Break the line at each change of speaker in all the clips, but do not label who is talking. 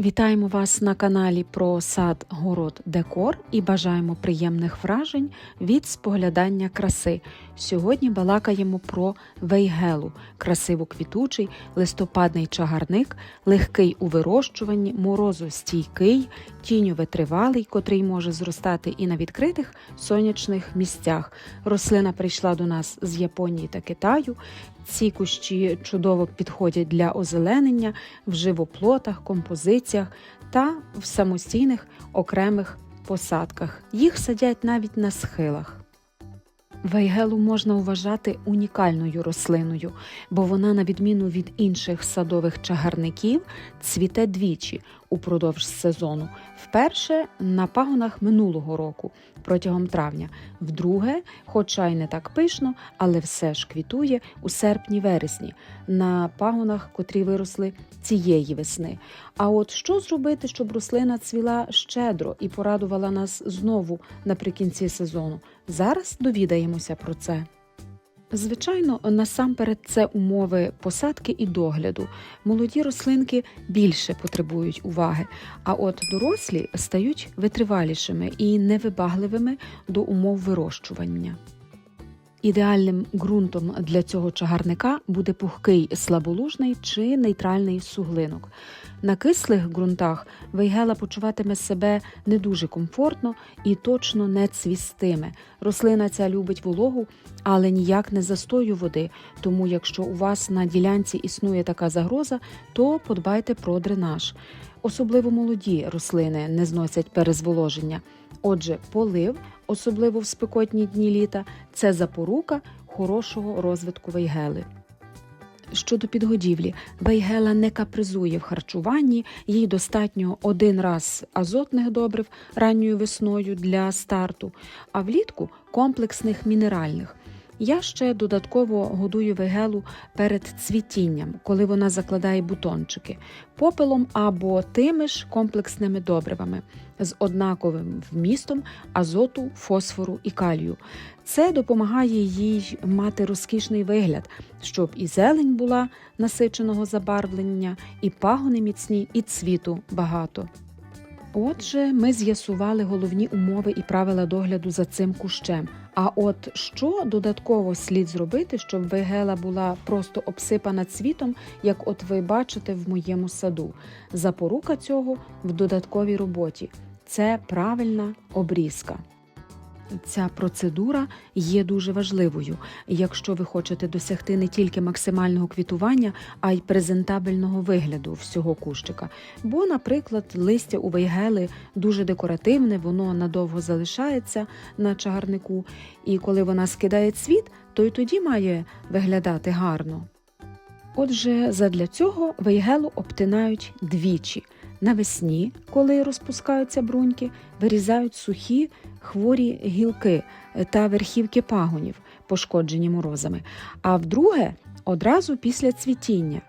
Вітаємо вас на каналі про сад, город, декор і бажаємо приємних вражень від споглядання краси. Сьогодні балакаємо про вейгелу, красиво квітучий, листопадний чагарник, легкий у вирощуванні, морозостійкий, тіньовитривалий, котрий може зростати і на відкритих сонячних місцях. Рослина прийшла до нас з Японії та Китаю. Ці кущі чудово підходять для озеленення в живоплотах, композиціях та в самостійних окремих посадках. Їх садять навіть на схилах. Вейгелу можна вважати унікальною рослиною, бо вона, на відміну від інших садових чагарників, цвіте двічі упродовж сезону. Вперше на пагонах минулого року протягом травня, вдруге, хоча й не так пишно, але все ж квітує у серпні-вересні на пагонах, котрі виросли цієї весни. А от що зробити, щоб рослина цвіла щедро і порадувала нас знову наприкінці сезону? Зараз довідаємося про це. Звичайно, насамперед це умови посадки і догляду. Молоді рослинки більше потребують уваги, а от дорослі стають витривалішими і невибагливими до умов вирощування. Ідеальним ґрунтом для цього чагарника буде пухкий слаболужний чи нейтральний суглинок. На кислих ґрунтах вейгела почуватиме себе не дуже комфортно і точно не цвістиме. Рослина ця любить вологу, але ніяк не застою води. Тому, якщо у вас на ділянці існує така загроза, то подбайте про дренаж. Особливо молоді рослини не зносять перезволоження. Отже, полив, особливо в спекотні дні літа, це запорука хорошого розвитку вейгели. Щодо підгодівлі, вейгела не капризує в харчуванні, їй достатньо один раз азотних добрив ранньою весною для старту, а влітку комплексних мінеральних. Я ще додатково годую вегелу перед цвітінням, коли вона закладає бутончики, попелом або тими ж комплексними добривами з однаковим вмістом азоту, фосфору і калію. Це допомагає їй мати розкішний вигляд, щоб і зелень була насиченого забарвлення, і пагони міцні, і цвіту багато. Отже, ми з'ясували головні умови і правила догляду за цим кущем. А от що додатково слід зробити, щоб вигела була просто обсипана цвітом, як от ви бачите в моєму саду? Запорука цього в додатковій роботі це правильна обрізка. Ця процедура є дуже важливою, якщо ви хочете досягти не тільки максимального квітування, а й презентабельного вигляду всього кущика. Бо, наприклад, листя у вейгели дуже декоративне, воно надовго залишається на чагарнику, і коли вона скидає цвіт, то й тоді має виглядати гарно. Отже, задля цього вейгелу обтинають двічі. Навесні, коли розпускаються бруньки, вирізають сухі хворі гілки та верхівки пагонів, пошкоджені морозами, а вдруге одразу після цвітіння.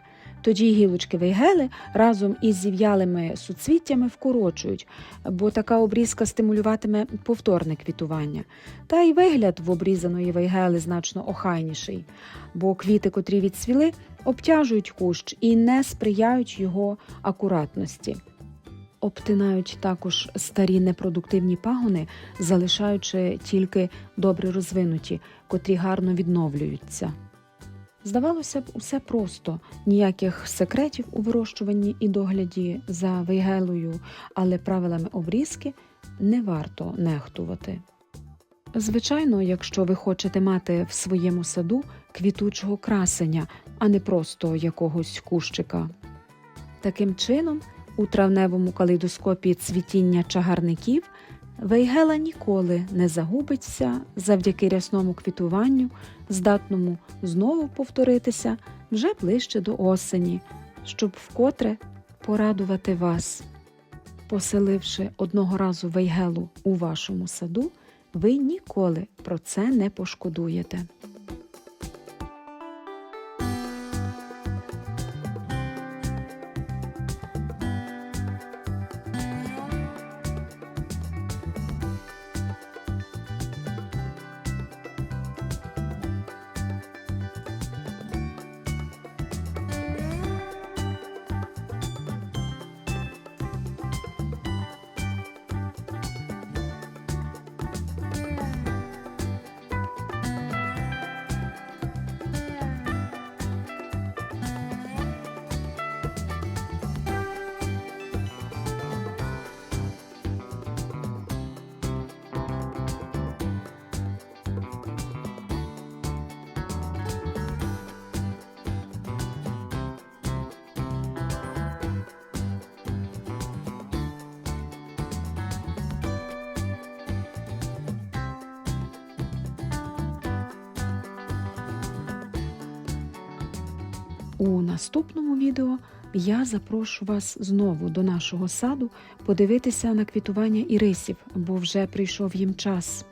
Тоді гілочки вейгели разом із зів'ялими суцвіттями вкорочують, бо така обрізка стимулюватиме повторне квітування. Та й вигляд в обрізаної вейгели значно охайніший, бо квіти, котрі відцвіли, обтяжують кущ і не сприяють його акуратності. Обтинають також старі непродуктивні пагони, залишаючи тільки добре розвинуті, котрі гарно відновлюються. Здавалося б, усе просто, ніяких секретів у вирощуванні і догляді за вейгелою, але правилами обрізки не варто нехтувати. Звичайно, якщо ви хочете мати в своєму саду квітучого красення, а не просто якогось кущика. Таким чином, у травневому калейдоскопі цвітіння чагарників вейгела ніколи не загубиться завдяки рясному квітуванню, здатному знову повторитися вже ближче до осені, щоб вкотре порадувати вас. Поселивши одного разу вейгелу у вашому саду, ви ніколи про це не пошкодуєте. У наступному відео я запрошу вас знову до нашого саду подивитися на квітування ірисів, бо вже прийшов їм час.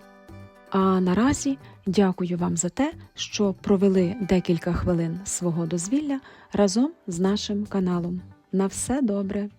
А наразі дякую вам за те, що провели декілька хвилин свого дозвілля разом з нашим каналом. На все добре!